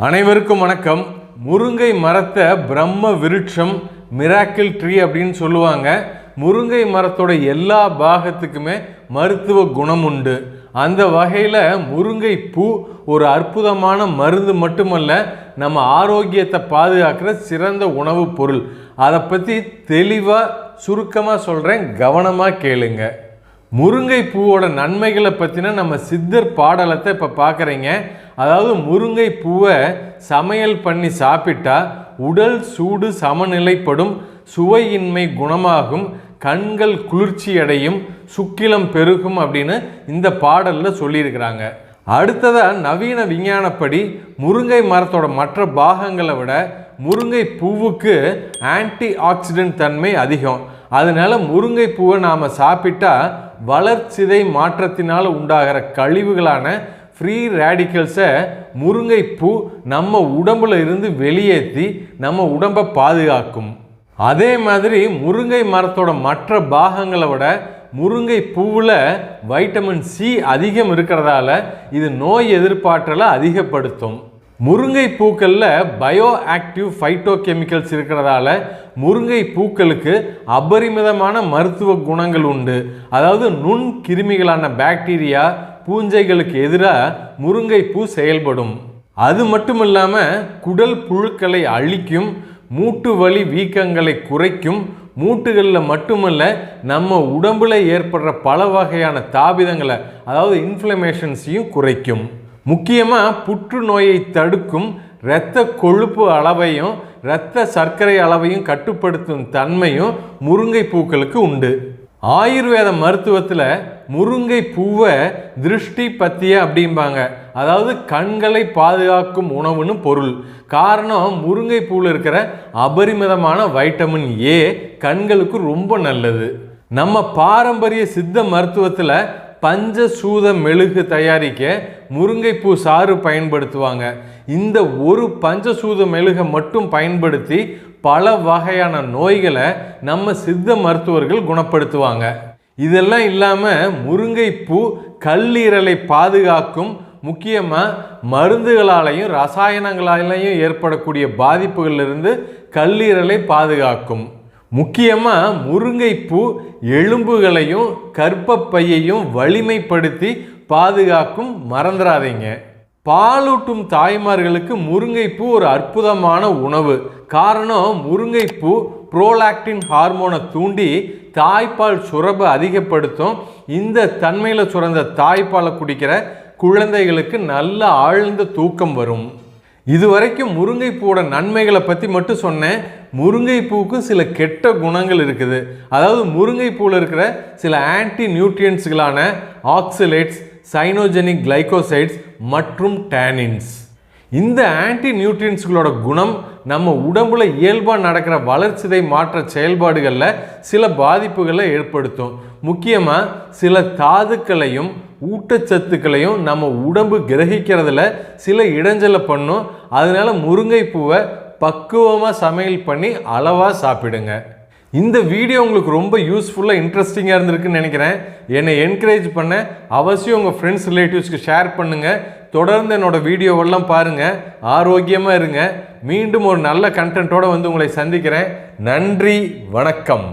அனைவருக்கும் வணக்கம். முருங்கை மரத்தை பிரம்ம விருட்சம் மிராக்கிள் ட்ரீ அப்படின்னு சொல்லுவாங்க. முருங்கை மரத்தோட எல்லா பாகத்துக்குமே மருத்துவ குணம் உண்டு. அந்த வகையில் முருங்கை பூ ஒரு அற்புதமான மருந்து மட்டுமல்ல நம்ம ஆரோக்கியத்தை பாதுகாக்கிற சிறந்த உணவுப் பொருள். அதை பற்றி தெளிவாக சுருக்கமாக சொல்கிறேன் கவனமாக கேளுங்கள் முருங்கை பூவோட நன்மைகளை பற்றின நம்ம சித்தர் பாடலத்தை இப்போ பார்க்குறீங்க அதாவது முருங்கை பூவை சமையல் பண்ணி சாப்பிட்டா உடல் சூடு சமநிலைப்படும் சுவையின்மை குணமாகும் கண்கள் குளிர்ச்சி அடையும் சுக்கிலம் பெருகும் அப்படின்னு இந்த பாடலில் சொல்லியிருக்கிறாங்க. அடுத்ததாக நவீன விஞ்ஞானப்படி முருங்கை மரத்தோட மற்ற பாகங்களை விட முருங்கை பூவுக்கு ஆன்டி ஆக்சிடென்ட் தன்மை அதிகம். அதனால் முருங்கை பூவை நாம் சாப்பிட்டா வளர்ச்சிதை மாற்றத்தினால் உண்டாகிற கழிவுகளான ஃப்ரீ ரேடிக்கல்ஸை முருங்கைப்பூ நம்ம உடம்புல இருந்து வெளியேற்றி நம்ம உடம்பை பாதுகாக்கும். அதே மாதிரி முருங்கை மரத்தோட மற்ற பாகங்களை விட முருங்கை பூவில் வைட்டமின் சி அதிகம் இருக்கிறதால இது நோய் எதிர்ப்பாற்றலை அதிகப்படுத்தும். முருங்கை பூக்களில் பயோ ஆக்டிவ் ஃபைட்டோ கெமிக்கல்ஸ் இருக்கிறதால முருங்கை பூக்களுக்கு அபரிமிதமான மருத்துவ குணங்கள் உண்டு. அதாவது நுண் கிருமிகளான பாக்டீரியா பூஞ்சைகளுக்கு எதிராக முருங்கை பூ செயல்படும். அது மட்டும் இல்லாமல் குடல் புழுக்களை அழிக்கும் மூட்டு வலி வீக்கங்களை குறைக்கும் மூட்டுகளில் மட்டுமல்ல நம்ம உடம்பில் ஏற்படுற பல வகையான தாபிதங்களை அதாவது இன்ஃப்ளமேஷன்ஸையும் குறைக்கும். முக்கியமாக புற்றுநோயை தடுக்கும் இரத்த கொழுப்பு அளவையும் இரத்த சர்க்கரை அளவையும் கட்டுப்படுத்தும் தன்மையும் முருங்கை பூக்களுக்கு உண்டு. ஆயுர்வேத மருத்துவத்தில் முருங்கை பூவை திருஷ்டி பத்திய அப்படிம்பாங்க. அதாவது கண்களை பாதுகாக்கும் உணவுன்னு பொருள். காரணம் முருங்கை பூவில் இருக்கிற அபரிமிதமான வைட்டமின் ஏ கண்களுக்கு ரொம்ப நல்லது. நம்ம பாரம்பரிய சித்த மருத்துவத்தில் பஞ்சசூத மெழுகு தயாரிக்க முருங்கைப்பூ சாறு பயன்படுத்துவாங்க. இந்த ஒரு பஞ்சசூத மெழுகை மட்டும் பயன்படுத்தி பல வகையான நோய்களை நம்ம சித்த மருத்துவர்கள் குணப்படுத்துவாங்க. இதெல்லாம் இல்லாமல் முருங்கைப்பூ கல்லீரலை பாதுகாக்கும் முக்கியமாக மருந்துகளாலையும் ரசாயனங்களாலையும் ஏற்படக்கூடிய பாதிப்புகளிலிருந்து கல்லீரலை பாதுகாக்கும். முக்கியமாக முருங்கைப்பூ எலும்புகளையும் கற்பப்பையையும் வலிமைப்படுத்தி பாதுகாக்கும் மறந்துடாதீங்க பாலூட்டும் தாய்மார்களுக்கு முருங்கைப்பூ ஒரு அற்புதமான உணவு. காரணம் முருங்கைப்பூ புரோலாக்டின் ஹார்மோனை தூண்டி தாய்ப்பால் சுரப்பை அதிகப்படுத்தும். இந்த தன்மையில் சுரந்த தாய்ப்பாலை குடிக்கிற குழந்தைகளுக்கு நல்ல ஆழ்ந்த தூக்கம் வரும். இதுவரைக்கும் முருங்கைப்பூவோட நன்மைகளை பற்றி மட்டும் சொன்னேன். முருங்கைப்பூவுக்கு சில கெட்ட குணங்கள் இருக்குது. அதாவது முருங்கைப்பூவில் இருக்கிற சில ஆன்டி நியூட்ரியன்ஸ்களான ஆக்சிலேட்ஸ் சைனோஜெனிக் கிளைகோசைட்ஸ் மற்றும் டேனின்ஸ் இந்த ஆன்டி நியூட்ரியன்ஸ்களோட குணம் நம்ம உடம்புல இயல்பாக நடக்கிற வளர்ச்சிதை மாற்ற செயல்பாடுகளில் சில பாதிப்புகளை ஏற்படுத்தும். முக்கியமாக சில தாதுக்களையும் ஊட்டச்சத்துக்களையும் நம்ம உடம்பு கிரகிக்கிறதுல சில இடைஞ்சலை பண்ணும். அதனால முருங்கைப்பூவை பக்குவமாக சமையல் பண்ணி அளவாக சாப்பிடுங்க. இந்த வீடியோ உங்களுக்கு ரொம்ப யூஸ்ஃபுல்லாக இன்ட்ரெஸ்டிங்காக இருந்திருக்குன்னு நினைக்கிறேன். என்னை என்கரேஜ் பண்ண அவசியம் உங்கள் ஃப்ரெண்ட்ஸ் ரிலேட்டிவ்ஸ்க்கு ஷேர் பண்ணுங்கள் தொடர்ந்து என்னோடய வீடியோவெல்லாம் பாருங்கள் ஆரோக்கியமாக இருங்க. மீண்டும் ஒரு நல்ல கண்டென்ட்டோடு வந்து உங்களை சந்திக்கிறேன். நன்றி வணக்கம்.